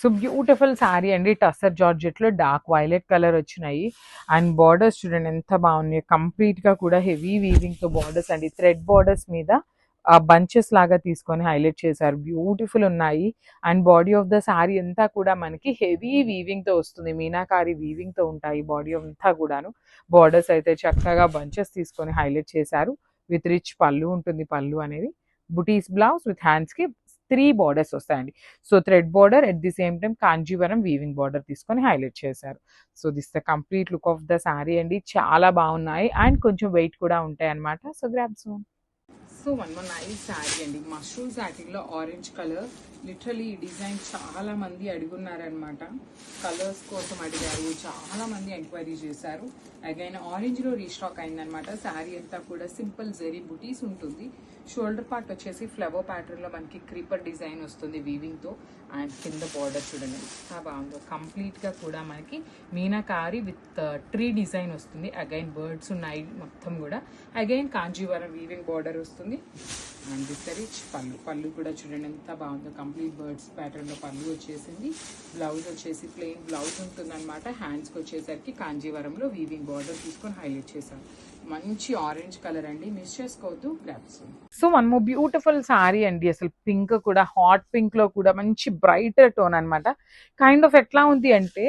So beautiful sari అండి. టస్సర్ జార్జెట్లో dark violet colour వచ్చినాయి. అండ్ బార్డర్స్ చూడండి ఎంత బాగున్నాయి. కంప్లీట్గా కూడా హెవీ వీవింగ్తో బార్డర్స్ అండి. థ్రెడ్ బార్డర్స్ మీద ఆ బంచెస్ లాగా తీసుకొని హైలైట్ చేశారు. బ్యూటిఫుల్ ఉన్నాయి. And body of the sari అంతా కూడా మనకి హెవీ వీవింగ్తో వస్తుంది. మీనాకారి వీవింగ్తో ఉంటాయి బాడీ అంతా కూడాను. బార్డర్స్ అయితే చక్కగా బంచెస్ తీసుకొని హైలైట్ చేశారు. విత్ రిచ్ పళ్ళు ఉంటుంది పళ్ళు అనేది. బుటీస్ బ్లౌజ్ విత్ హ్యాండ్స్కి త్రీ బార్డర్స్ వస్తాయండి. So thread border at the same time Kanjeevaram weaving border తీసుకొని హైలైట్ చేశారు. So this the complete look of the sari అండి. చాలా బాగున్నాయి అండ్ కొంచెం వెయిట్ కూడా ఉంటాయి అనమాట so grabs so one one nice sari అండి. మష్రూమ్ శారీలో ఆరెంజ్ కలర్ లిటరలీ ఈ డిజైన్ చాలా మంది అడుగున్నారనమాట కలర్స్ కోసం అడిగారు. చాలా మంది ఎంక్వైరీ చేశారు. అగైన్ ఆరెంజ్లో రీస్టాక్ అయిందనమాట శారీ అంతా కూడా సింపుల్ జెరీ బుటీస్ ఉంటుంది. షోల్డర్ పార్ట్ వచ్చేసి ఫ్లవర్ ప్యాటర్న్లో మనకి క్రీపర్ డిజైన్ వస్తుంది వీవింగ్తో. అండ్ కింద బార్డర్ చూడండి. ఎంత బాగుందో. కంప్లీట్గా కూడా మనకి meenakari with tree uh, design వస్తుంది. అగైన్ బర్డ్స్ ఉన్నాయి మొత్తం కూడా. అగైన్ కాంజీవరం వీవింగ్ బార్డర్ వస్తుంది. And this rich pallu. Pallu కూడా చూడండి ఎంత బాగుందో. కంప్లీట్ బర్డ్స్ ప్యాటర్న్లో పళ్ళు వచ్చేసింది. బ్లౌజ్ వచ్చేసి ప్లెయిన్ బ్లౌజ్ ఉంటుంది అనమాట హ్యాండ్స్కి వచ్చేసరికి కాంజీవరంలో వీవింగ్ బార్డర్ తీసుకొని హైలైట్ చేశాను మంచి ఆరెంజ్ కలర్ అండి. మిస్ చేసుకోవద్దు. గ్రాప్స్ సో మనము బ్యూటిఫుల్ సారీ అండి. అసలు పింక్ కూడా హాట్ పింక్లో కూడా మంచి బ్రైట్ టోన్ అన్నమాట. కైండ్ ఆఫ్ ఎట్లా ఉంది అంటే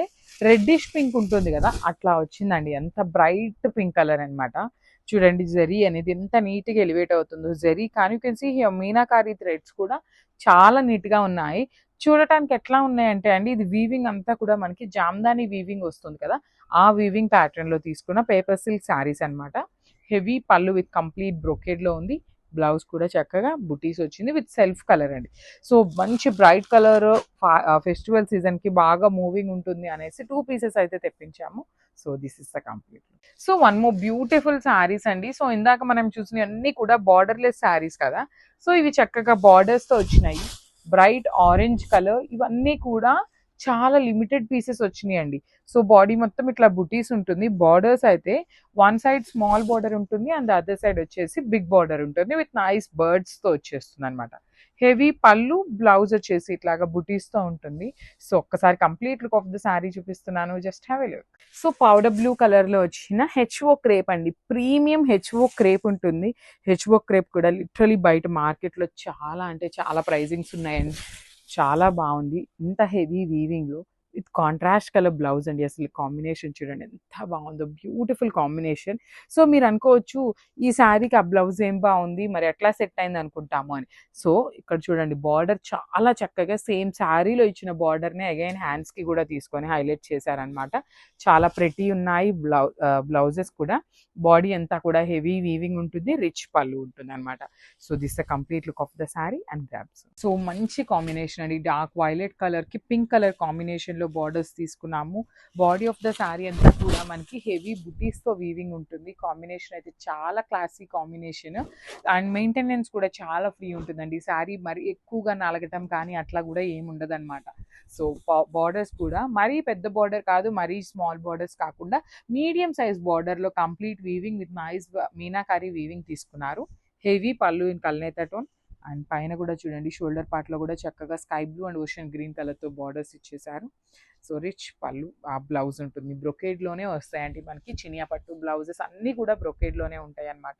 రెడ్డిష్ పింక్ ఉంటుంది కదా అట్లా వచ్చిందండి. ఎంత బ్రైట్ పింక్ కలర్ అన్నమాట. చూడండి జరీ అనేది ఎంత నీట్గా ఎలివేట్ అవుతుందో జరీ. కానీ you can see meenakari threads కూడా చాలా నీట్గా ఉన్నాయి. చూడటానికి ఎట్లా ఉన్నాయంటే అండి ఇది వీవింగ్ అంతా కూడా మనకి జామ్దాని వీవింగ్ వస్తుంది కదా ఆ వీవింగ్ ప్యాటర్న్లో తీసుకున్న పేపర్ సిల్క్ శారీస్ అన్నమాట. హెవీ పళ్ళు విత్ కంప్లీట్ బ్రొకేడ్లో ఉంది. బ్లౌజ్ కూడా చక్కగా బుటీస్ వచ్చింది విత్ సెల్ఫ్ కలర్ అండి. సో మంచి బ్రైట్ కలర్ ఫెస్టివల్ సీజన్కి బాగా మూవింగ్ ఉంటుంది అనేసి టూ పీసెస్ అయితే తెప్పించాము. So this is the complete so one more beautiful saris అండి. సో ఇందాక మనం చూసిన అన్ని కూడా బార్డర్లెస్ శారీస్ కదా. సో ఇవి చక్కగా బార్డర్స్తో వచ్చినాయి. బ్రైట్ ఆరెంజ్ కలర్ ఇవన్నీ కూడా చాలా లిమిటెడ్ పీసెస్ వచ్చినాయి అండి సో బాడీ మొత్తం ఇట్లా బుటీస్ ఉంటుంది. బార్డర్స్ అయితే వన్ సైడ్ స్మాల్ బార్డర్ ఉంటుంది అండ్ అదర్ సైడ్ వచ్చేసి బిగ్ బార్డర్ ఉంటుంది విత్ నైస్ బర్డ్స్తో వచ్చేస్తుంది అనమాట హెవీ పళ్ళు బ్లౌజ్ వచ్చేసి ఇట్లాగా బుటీస్తో ఉంటుంది. సో ఒక్కసారి complete look of the sari చూపిస్తున్నాను. Just have a look so powder blue కలర్లో వచ్చిన హెచ్ఓ క్రేప్ అండి. ప్రీమియం హెచ్ఓ క్రేప్ ఉంటుంది. హెచ్ఓ క్రేప్ కూడా లిటరలీ బయట మార్కెట్లో చాలా అంటే చాలా ప్రైజింగ్స్ ఉన్నాయండి. చాలా బాగుంది. ఇంత హెవీ వీవింగ్లో విత్ కాంట్రాస్ట్ కలర్ బ్లౌజ్ అండి. అసలు కాంబినేషన్ చూడండి ఎంత బాగుందో. బ్యూటిఫుల్ కాంబినేషన్ సో మీరు అనుకోవచ్చు ఈ శారీకి ఆ బ్లౌజ్ ఏం బాగుంది? మరి ఎట్లా సెట్ అయింది అనుకుంటాము అని. సో ఇక్కడ చూడండి బార్డర్ చాలా చక్కగా సేమ్ శారీలో ఇచ్చిన బార్డర్ని అగైన్ హ్యాండ్స్కి కూడా తీసుకొని హైలైట్ చేశారనమాట చాలా ప్రెటీ ఉన్నాయి బ్లౌ బ్లౌజెస్ కూడా. బాడీ అంతా కూడా హెవీ వీవింగ్ ఉంటుంది రిచ్ పళ్ళు ఉంటుంది అనమాట so this the complete look of the sari and grabs so మంచి కాంబినేషన్ అండి. డార్క్ వైలెట్ కలర్కి పింక్ కలర్ కాంబినేషన్ లో బార్డర్స్ తీసుకున్నాము. బాడీ ఆఫ్ ద శారీ అంతా కూడా మనకి హెవీ బుటీస్తో వీవింగ్ ఉంటుంది. కాంబినేషన్ అయితే చాలా క్లాసీ కాంబినేషన్ అండ్ మెయింటెనెన్స్ కూడా చాలా ఫ్రీ ఉంటుందండి. ఈ శారీ మరి ఎక్కువగా నలగటం కానీ అట్లా కూడా ఏముండదు ఉండదు అనమాట సో బార్డర్స్ కూడా మరీ పెద్ద బార్డర్ కాదు మరీ స్మాల్ బార్డర్స్ కాకుండా మీడియం సైజ్ బార్డర్లో complete weaving with nice meenakari weaving తీసుకున్నారు. హెవీ పళ్ళు ఇన్ కల్నేత టోన్ అండ్ పైన కూడా చూడండి షోల్డర్ పార్ట్లో కూడా చక్కగా sky blue and ocean green కలర్తో బార్డర్స్ ఇచ్చేసారు సో రిచ్ పళ్ళు ఆ బ్లౌజ్ ఉంటుంది. బ్రొకేడ్లోనే వస్తాయండి మనకి. చినియా పట్టు బ్లౌజెస్ అన్ని కూడా బ్రొకేడ్లోనే ఉంటాయి అన్నమాట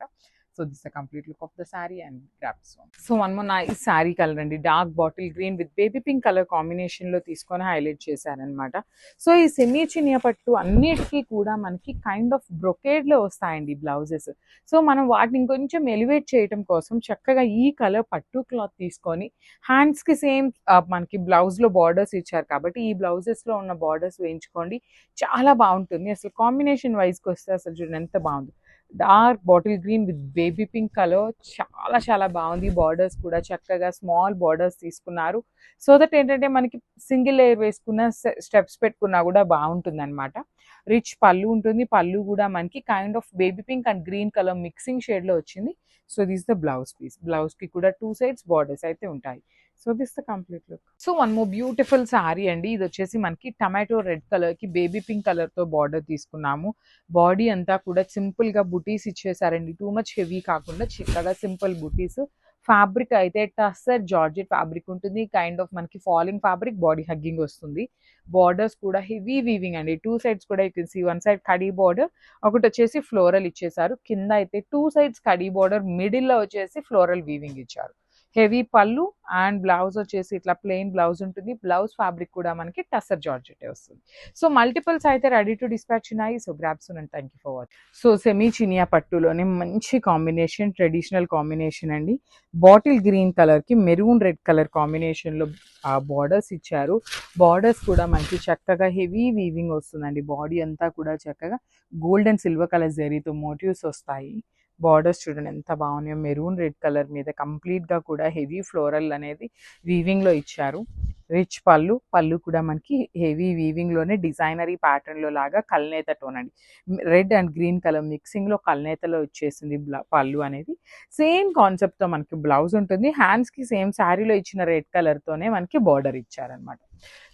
so this the complete look of the sari and grabs so one నా ఈ శారీ కలర్ అండి. Dark bottle green with baby pink colour కాంబినేషన్లో తీసుకొని హైలైట్ చేశారనమాట సో ఈ సెమీ చినియా పట్టు అన్నిటికీ కూడా మనకి కైండ్ ఆఫ్ బ్రొకేడ్లో వస్తాయండి బ్లౌజెస్. సో మనం వాటిని ఇంకొంచెం ఎలివేట్ చేయడం కోసం చక్కగా ఈ కలర్ పట్టు క్లాత్ తీసుకొని హ్యాండ్స్కి సేమ్ మనకి బ్లౌజ్లో బార్డర్స్ ఇచ్చారు కాబట్టి ఈ బ్లౌజెస్లో ఉన్న బార్డర్స్ వేయించుకోండి. చాలా బాగుంటుంది. అసలు కాంబినేషన్ వైజ్కి వస్తే అసలు చూడండి ఎంత బాగుంది. Dark bottle green with baby pink colour. చాలా చాలా బాగుంది. బార్డర్స్ కూడా చక్కగా స్మాల్ బార్డర్స్ తీసుకున్నారు. సో దట్ ఏంటంటే మనకి సింగిల్ లేయర్ వేసుకున్న స్టెప్స్ పెట్టుకున్నా కూడా బాగుంటుంది అనమాట రిచ్ పళ్ళు ఉంటుంది. పళ్ళు కూడా మనకి kind of baby pink and green colour mixing షేడ్లో వచ్చింది. So this the blouse piece. బ్లౌజ్కి కూడా టూ సైడ్స్ బార్డర్స్ అయితే ఉంటాయి. So this the complete look so one more beautiful sari అండి. ఇది వచ్చేసి మనకి టమాటో రెడ్ కలర్కి బేబీ పింక్ కలర్తో బార్డర్ తీసుకున్నాము. బాడీ అంతా కూడా సింపుల్గా బుటీస్ ఇచ్చేసారండి. టూ మచ్ హెవీ కాకుండా చిక్కగా సింపుల్ బుటీస్ ఫ్యాబ్రిక్ అయితే టస్సర్ జార్జెట్ ఫ్యాబ్రిక్ ఉంటుంది. కైండ్ ఆఫ్ మనకి ఫాలింగ్ ఫ్యాబ్రిక్ బాడీ హగ్గింగ్ వస్తుంది. బార్డర్స్ కూడా హెవీ వీవింగ్ అండి. టూ సైడ్స్ కూడా you can see one side khadi border ఒకటి వచ్చేసి ఫ్లోరల్ ఇచ్చేసారు. కింద అయితే టూ సైడ్స్ కడీ బార్డర్ మిడిల్లో వచ్చేసి ఫ్లోరల్ వీవింగ్ ఇచ్చారు. హెవీ పళ్ళు అండ్ బ్లౌజ్ వచ్చేసి ఇట్లా ప్లెయిన్ బ్లౌజ్ ఉంటుంది. బ్లౌజ్ ఫ్యాబ్రిక్ కూడా మనకి టసర్ జార్జెట్ వస్తుంది. సో మల్టిపుల్స్ అయితే రెడీ టు డిస్పాచ్ ఉన్నాయి. So grabs and thank you for watch so semi Chiniya పట్టులోనే మంచి కాంబినేషన్ ట్రెడిషనల్ కాంబినేషన్ అండి. బాటిల్ గ్రీన్ కలర్కి మెరూన్ రెడ్ కలర్ కాంబినేషన్లో ఆ బార్డర్స్ ఇచ్చారు. బార్డర్స్ కూడా మనకి చక్కగా హెవీ వీవింగ్ వస్తుందండి. బాడీ అంతా కూడా చక్కగా గోల్డ్ అండ్ సిల్వర్ కలర్ జరీతో మోటివ్స్ వస్తాయి. బార్డర్స్ చూడండి ఎంత బాగున్నాయో. మెరూన్ రెడ్ కలర్ మీద కంప్లీట్గా కూడా హెవీ ఫ్లోరల్ అనేది వీవింగ్లో ఇచ్చారు. రిచ్ పళ్ళు పళ్ళు కూడా మనకి హెవీ వీవింగ్లోనే డిజైనరీ ప్యాటర్న్లో లాగా కల్నేత టోన్ అండి రెడ్ అండ్ గ్రీన్ కలర్ మిక్సింగ్లో కల్నేతలో వచ్చేసింది పళ్ళు అనేది. సేమ్ కాన్సెప్ట్తో మనకి బ్లౌజ్ ఉంటుంది. హ్యాండ్స్కి సేమ్ శారీలో ఇచ్చిన రెడ్ కలర్ తోనే మనకి బార్డర్ ఇచ్చారనమాట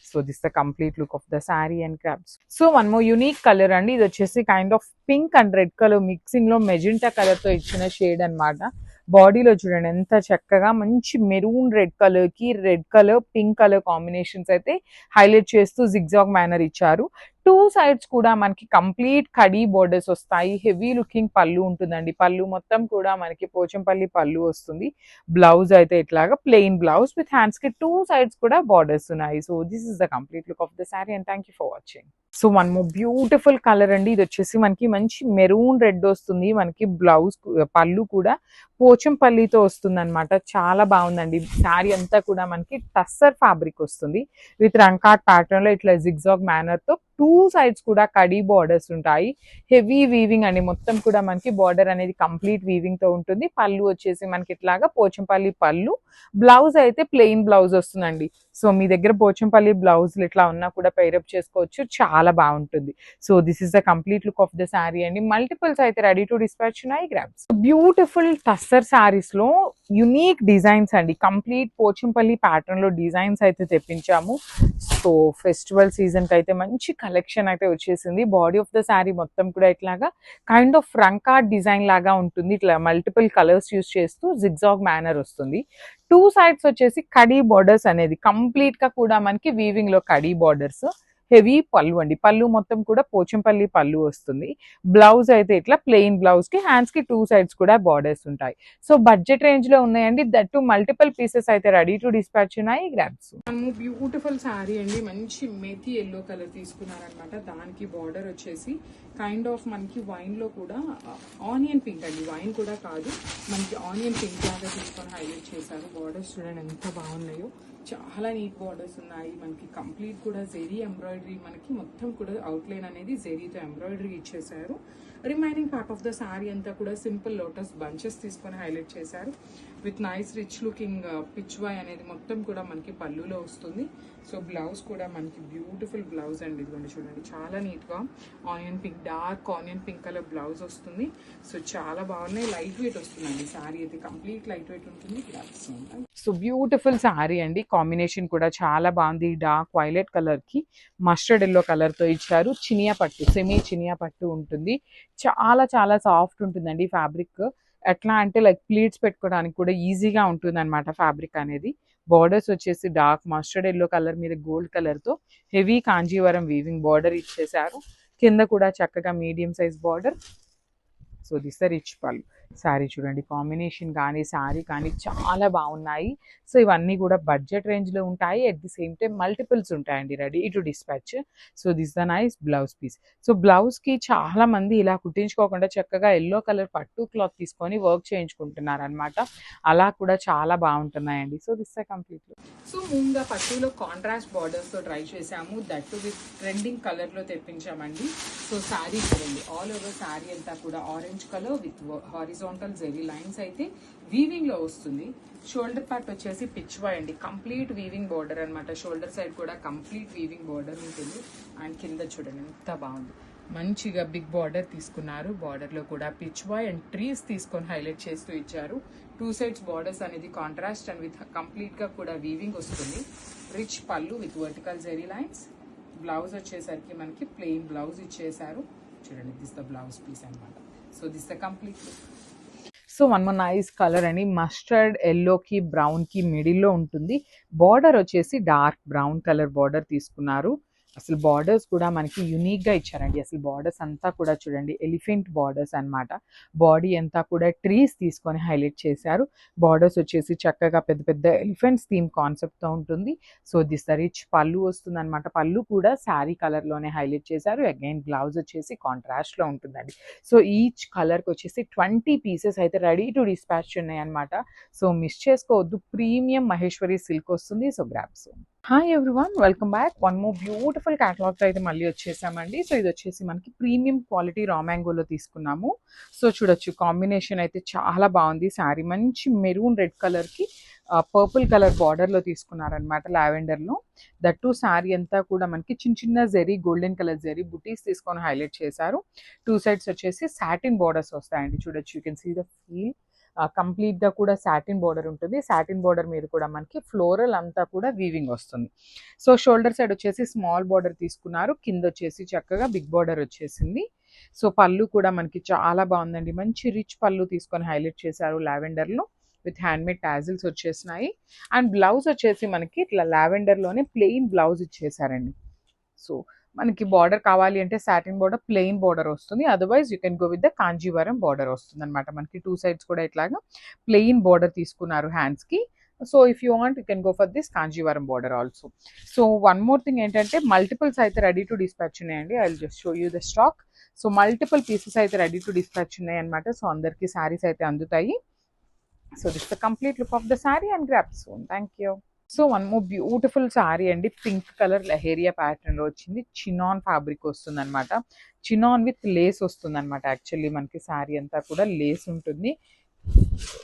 so this the complete look of the sari and grabs so one more unique colour అండి ఇది వచ్చేసి kind of pink and red colour మిక్సింగ్లో magenta కలర్తో ఇచ్చిన షేడ్ అన్నమాట బాడీలో చూడండి ఎంత చక్కగా మంచి మెరూన్ రెడ్ కలర్కి red colour pink colour combinations అయితే హైలైట్ చేస్తూ జిగ్జాగ్ మేనర్ ఇచ్చారు టూ సైడ్స్ కూడా మనకి కంప్లీట్ కడీ బోర్డర్స్ వస్తాయి. హెవీ లుకింగ్ పళ్ళు ఉంటుందండి. పళ్ళు మొత్తం కూడా మనకి పోచంపల్లి పళ్ళు వస్తుంది. బ్లౌజ్ అయితే ఇట్లాగా ప్లెయిన్ బ్లౌజ్ విత్ హ్యాండ్స్కి టూ సైడ్స్ కూడా బార్డర్స్ ఉన్నాయి. So this is the complete look of the sari and thank you for watching so one more beautiful colour అండి. ఇది వచ్చేసి మనకి మంచి మెరూన్ రెడ్ వస్తుంది. మనకి బ్లౌజ్ పళ్ళు కూడా పోచంపల్లితో వస్తుంది అనమాట చాలా బాగుందండి. శారీ అంతా కూడా మనకి టస్సర్ ఫ్యాబ్రిక్ వస్తుంది. విత్ రంకాట్ ప్యాటర్న్లో ఇట్లా జిగ్జాగ్ మేనర్తో టూ సైడ్స్ కూడా కడీ బార్డర్స్ ఉంటాయి. హెవీ వీవింగ్ అండి. మొత్తం కూడా మనకి బార్డర్ అనేది కంప్లీట్ వీవింగ్తో ఉంటుంది. పళ్ళు వచ్చేసి మనకి ఇట్లాగా పోచంపల్లి పళ్ళు. బ్లౌజ్ అయితే ప్లెయిన్ బ్లౌజ్ వస్తుందండి. సో మీ దగ్గర పోచంపల్లి బ్లౌజులు ఇట్లా ఉన్నా కూడా పైరప్ చేసుకోవచ్చు. చాలా బాగుంటుంది. So this is the complete look of the sari అండి. మల్టిపుల్స్ అయితే రెడీ టు డిస్పాచ్ ఉన్నాయి గ్రాబ్స్ బ్యూటిఫుల్ టస్సర్ శారీస్లో యునీక్ డిజైన్స్ అండి. కంప్లీట్ పోచంపల్లి ప్యాటర్న్లో డిజైన్స్ అయితే తెప్పించాము. సో ఫెస్టివల్ సీజన్కి అయితే మంచి కలెక్షన్ అయితే వచ్చేసింది. బాడీ ఆఫ్ ద శారీ మొత్తం కూడా ఇట్లాగా కైండ్ ఆఫ్ రంకార్డ్ డిజైన్ లాగా ఉంటుంది. ఇట్లా మల్టిపుల్ కలర్స్ యూస్ చేస్తూ జిగ్జాగ్ మేనర్ వస్తుంది. టూ సైడ్స్ వచ్చేసి కడీ బార్డర్స్ అనేది. కంప్లీట్ కంప్లీట్గా కూడా మనకి వీవింగ్లో కడీ బార్డర్స్ హెవీ పళ్ళు అండి. పళ్ళు మొత్తం కూడా పోచంపల్లి పళ్ళు వస్తుంది. బ్లౌజ్ అయితే ఇట్లా ప్లెయిన్ బ్లౌజ్కి హ్యాండ్స్కి టూ సైడ్స్ కూడా బార్డర్స్ ఉంటాయి. సో బడ్జెట్ రేంజ్లో ఉన్నాయండి. దట్ టు మల్టిపుల్ పీసెస్ అయితే రెడీ టు డిస్పాచ్ ఉన్నాయి. గ్రాబ్స్ బ్యూటిఫుల్ శారీ అండి. మంచి మెతి ఎల్లో కలర్ తీసుకున్నారనమాట దానికి బార్డర్ వచ్చేసి కైండ్ ఆఫ్ మనకి వైన్లో కూడా uh, ఆనియన్ పింక్ అండి. వైన్ కూడా కాదు. మనకి ఆనియన్ పింక్ లాగా తీసుకొని హైలైట్ చేశారు. బార్డర్స్ చూడండి ఎంత బాగున్నాయో. చాలా నీట్ బార్డర్స్ ఉన్నాయి. మనకి కంప్లీట్ కూడా జెరీ ఎంబ్రాయిడరీ మనకి మొత్తం కూడా అవుట్లైన్ అనేది జెరీతో ఎంబ్రాయిడరీ ఇచ్చేసారు remaining part of the sari అంతా కూడా సింపుల్ లోటస్ బంచెస్ తీసుకొని హైలైట్ చేశారు. With nice rich looking uh, peach అనేది మొత్తం కూడా మనకి పళ్ళులో వస్తుంది. సో బ్లౌజ్ కూడా మనకి బ్యూటిఫుల్ బ్లౌజ్ అండి ఇదిగోండి చూడండి. చాలా నీట్గా onion pink dark onion pink colour blouse వస్తుంది. సో చాలా బాగున్నాయి. లైట్ వెయిట్ వస్తుందండి శారీ అయితే. కంప్లీట్ లైట్ వెయిట్ ఉంటుంది. బ్లౌజ్ సో బ్యూటిఫుల్ శారీ అండి. కాంబినేషన్ కూడా చాలా బాగుంది. డార్క్ వైలెట్ కలర్కి మస్టర్డ్ ఎల్లో కలర్తో ఇచ్చారు. చినియా పట్టు సెమీ చినియా పట్టు ఉంటుంది. చాలా చాలా సాఫ్ట్ ఉంటుందండి ఫ్యాబ్రిక్. ఎట్లా అంటే లైక్ ప్లీట్స్ పెట్టుకోవడానికి కూడా ఈజీగా ఉంటుంది అనమాట ఫ్యాబ్రిక్ అనేది. బార్డర్స్ వచ్చేసి డార్క్ మస్టర్డ్ ఎల్లో కలర్ మీద గోల్డ్ కలర్తో హెవీ కాంజీవరం వీవింగ్ బార్డర్ ఇచ్చేసారు కింద కూడా చక్కగా medium size border so this rich pallu sari చూడండి కాంబినేషన్ కానీ శారీ కానీ చాలా బాగున్నాయి. సో ఇవన్నీ కూడా బడ్జెట్ రేంజ్లో ఉంటాయి. At the same time multiples ఉంటాయండి ready to dispatch. So this the nice blouse piece so బ్లౌజ్కి చాలా మంది ఇలా కుట్టించుకోకుండా చక్కగా ఎల్లో కలర్ పట్టు క్లాత్ తీసుకొని వర్క్ చేయించుకుంటున్నారు అనమాట అలా కూడా చాలా బాగుంటున్నాయండి. సో దిస్ కంప్లీట్ సో ముందుగా పట్టులో కాంట్రాస్ట్ బార్డర్స్తో ట్రై చేసాము. దట్ విత్ ట్రెండింగ్ కలర్లో తెప్పించామండి. సో శారీ చూడండి ఆల్ ఓవర్ శారీ అంతా కూడా orange colour with horizontal zari lines అయితే వీవింగ్లో వస్తుంది. షోల్డర్ పార్ట్ వచ్చేసి పిచ్ వై అండి. కంప్లీట్ వీవింగ్ బార్డర్ అన్నమాట. షోల్డర్ సైడ్ కూడా కంప్లీట్ వీవింగ్ బార్డర్ ఉంటుంది. అండ్ కింద చూడండి ఎంత బాగుంది. మంచిగా బిగ్ బార్డర్ తీసుకున్నారు. బార్డర్లో కూడా పిచ్ అండ్ ట్రీస్ తీసుకొని హైలైట్ చేస్తూ ఇచ్చారు. టూ సైడ్స్ బార్డర్స్ అనేది కాంట్రాస్ట్ అండ్ విత్ కంప్లీట్గా కూడా వీవింగ్ వస్తుంది. Rich pallu with vertical zari lines blouse వచ్చేసరికి మనకి ప్లెయిన్ బ్లౌజ్ ఇచ్చేసారు చూడండి దిస్ ద బ్లౌజ్ పీస్ అన్నమాట. So this the complete so one more nice colour అని మస్టర్డ్ ఎల్లోకి బ్రౌన్కి మిడిల్లో ఉంటుంది. బార్డర్ వచ్చేసి డార్క్ బ్రౌన్ కలర్ బార్డర్ తీసుకున్నారు. అసలు బార్డర్స్ కూడా మనకి యునిక్గా ఇచ్చారండి. అసలు బార్డర్స్ అంతా కూడా చూడండి ఎలిఫెంట్ బార్డర్స్ అన్నమాట. బాడీ అంతా కూడా ట్రీస్ తీసుకొని హైలైట్ చేశారు. బార్డర్స్ వచ్చేసి చక్కగా పెద్ద పెద్ద ఎలిఫెంట్స్ థీమ్ కాన్సెప్ట్తో ఉంటుంది. సో దిస్ రిచ్ పళ్ళు వస్తుంది అనమాట పళ్ళు కూడా శారీ కలర్లోనే హైలైట్ చేశారు. అగైన్ బ్లౌజ్ వచ్చేసి కాంట్రాస్ట్లో ఉంటుందండి. సో ఈచ్ కలర్కి వచ్చేసి ట్వంటీ పీసెస్ అయితే రెడీ టు డిస్పాచ్ ఉన్నాయి అనమాట సో మిస్ చేసుకోవద్దు. ప్రీమియం మహేశ్వరి సిల్క్ వస్తుంది. So grabs hi everyone welcome back one more beautiful క్యాటలాగ్తో అయితే మళ్ళీ వచ్చేసామండి. సో ఇది వచ్చేసి మనకి ప్రీమియం క్వాలిటీ రా మ్యాంగోలో తీసుకున్నాము. సో చూడొచ్చు కాంబినేషన్ అయితే చాలా బాగుంది. శారీ మంచి మెరూన్ రెడ్ కలర్కి పర్పుల్ కలర్ బార్డర్లో తీసుకున్నారనమాట లావెండర్లో దట్టు శారీ అంతా కూడా మనకి చిన్న చిన్న జెరీ గోల్డెన్ కలర్ జెరీ బుటీస్ తీసుకొని హైలైట్ చేశారు. టూ సైడ్స్ వచ్చేసి సాటిన్ బార్డర్స్ వస్తాయండి. చూడొచ్చు you can see the feel కంప్లీట్గా కూడా సాటిన్ బార్డర్ ఉంటుంది. సాటిన్ బార్డర్ మీద కూడా మనకి ఫ్లోరల్ అంతా కూడా వీవింగ్ వస్తుంది. సో షోల్డర్ సైడ్ వచ్చేసి స్మాల్ బార్డర్ తీసుకున్నారు. కింద వచ్చేసి చక్కగా బిగ్ బార్డర్ వచ్చేసింది. సో పళ్ళు కూడా మనకి చాలా బాగుందండి. మంచి రిచ్ పళ్ళు తీసుకొని హైలైట్ చేశారు లావెండర్లో. విత్ హ్యాండ్మేడ్ టాజిల్స్ వచ్చేసినాయి. అండ్ బ్లౌజ్ వచ్చేసి మనకి ఇట్లా లావెండర్లోనే ప్లెయిన్ బ్లౌజ్ ఇచ్చేసారండి. సో మనకి బార్డర్ కావాలి అంటే సాటిన్ బార్డర్ ప్లెయిన్ బార్డర్ వస్తుంది. Otherwise you can go with the Kanjeevaram border వస్తుంది అనమాట మనకి. టూ సైడ్స్ కూడా ఇట్లాగా ప్లెయిన్ బార్డర్ తీసుకున్నారు హ్యాండ్స్కి so if you want you can go for this Kanjeevaram border also so one more thing ఏంటంటే multiples అయితే రెడీ టు డిస్పాచ్ ఉన్నాయండి. I just show you the stock so multiple pieces అయితే ready to dispatch ఉన్నాయి అనమాట so అందరికీ శారీస్ అయితే అందుతాయి. So this the complete look of the sari and grab soon thank you so one more beautiful sari అండి. Pink colour leheriya ప్యాటర్న్లో వచ్చింది. Chinon fabric వస్తుంది అనమాట చినాన్ విత్ లేస్ వస్తుంది అనమాట యాక్చువల్లీ మనకి శారీ అంతా కూడా లేస్ ఉంటుంది.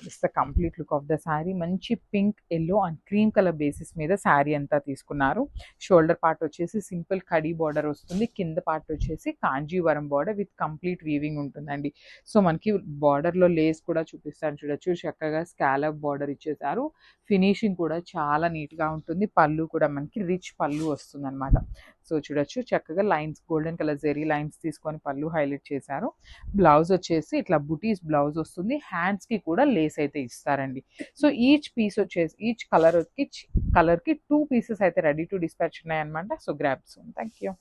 It's the complete look of the sari మంచి pink yellow and cream colour basis మీద శారీ అంతా తీసుకున్నారు. షోల్డర్ పార్ట్ వచ్చేసి సింపుల్ కడీ బార్డర్ వస్తుంది. కింద పార్ట్ వచ్చేసి Kanjeevaram border with complete weaving ఉంటుందండి. సో మనకి బార్డర్లో లేస్ కూడా చూపిస్తాను చూడొచ్చు. చక్కగా స్కాలప్ బార్డర్ ఇచ్చేసారు ఫినిషింగ్ కూడా చాలా నీట్గా ఉంటుంది. పళ్ళు కూడా మనకి రిచ్ పళ్ళు వస్తుంది అనమాట సో చూడొచ్చు. చక్కగా lines golden colour zari lines తీసుకొని పళ్ళు హైలైట్ చేశారు. బ్లౌజ్ వచ్చేసి ఇట్లా బుటీస్ బ్లౌజ్ వస్తుంది. హ్యాండ్స్ హ్యాండ్స్కి కూడా లేస్ అయితే ఇస్తారండి. సో ఈచ్ పీస్ వచ్చేసి ఈచ్ కలర్ కలర్కి టూ పీసెస్ అయితే రెడీ టు డిస్పాచ్ ఉన్నాయన్నమాట. So grasp thank you